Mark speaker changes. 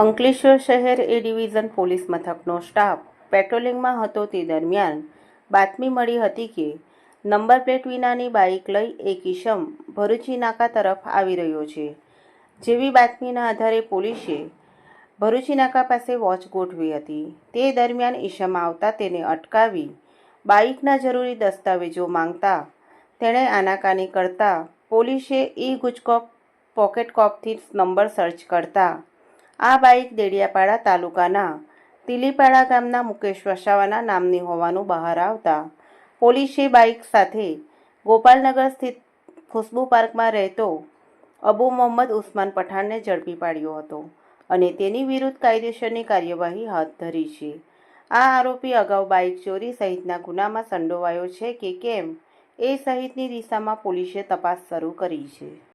Speaker 1: અંકલેશ્વર શહેર A division police મથકનો staff. પેટ્રોલિંગમાં હતો તે દરમિયાન બાતમી મળી હતી કે, નંબર પ્લેટ વિનાની બાઇક લઈ એક ઈશમ ભરૂચી નાકા તરફ આવી રહ્યો છે. જેવી બાતમીના આધારે પોલીસે ભરૂચી નાકા પાસે વોચ ગોઠવી હતી. તે દરમિયાન ઈશમ આવતા તેને અટકાવી બાઇકના જરૂરી દસ્તાવેજો માંગતા તેણે આનાકાની કરતા પોલીસે ઈ ગુજકોપ પોકેટ કોપથી નંબર સર્ચ કરતા આ બાઇક દેડિયાપાડા તાલુકાના તિલીપાડા ગામના મુકેશ વસાવાના નામની હોવાનું બહાર આવતા પોલીસે બાઇક સાથે ગોપાલનગર સ્થિત ખુશ્બુ પાર્કમાં રહેતો અબુ મોહમ્મદ ઉસ્માન પઠાણને ઝડપી પાડ્યો હતો અને તેની વિરુદ્ધ કાયદેસરની કાર્યવાહી હાથ ધરી છે. આ આરોપી અગાઉ બાઇક ચોરી સહિતના ગુનામાં સંડોવાયો છે કે કેમ એ સહિતની દિશામાં પોલીસે તપાસ શરૂ કરી છે.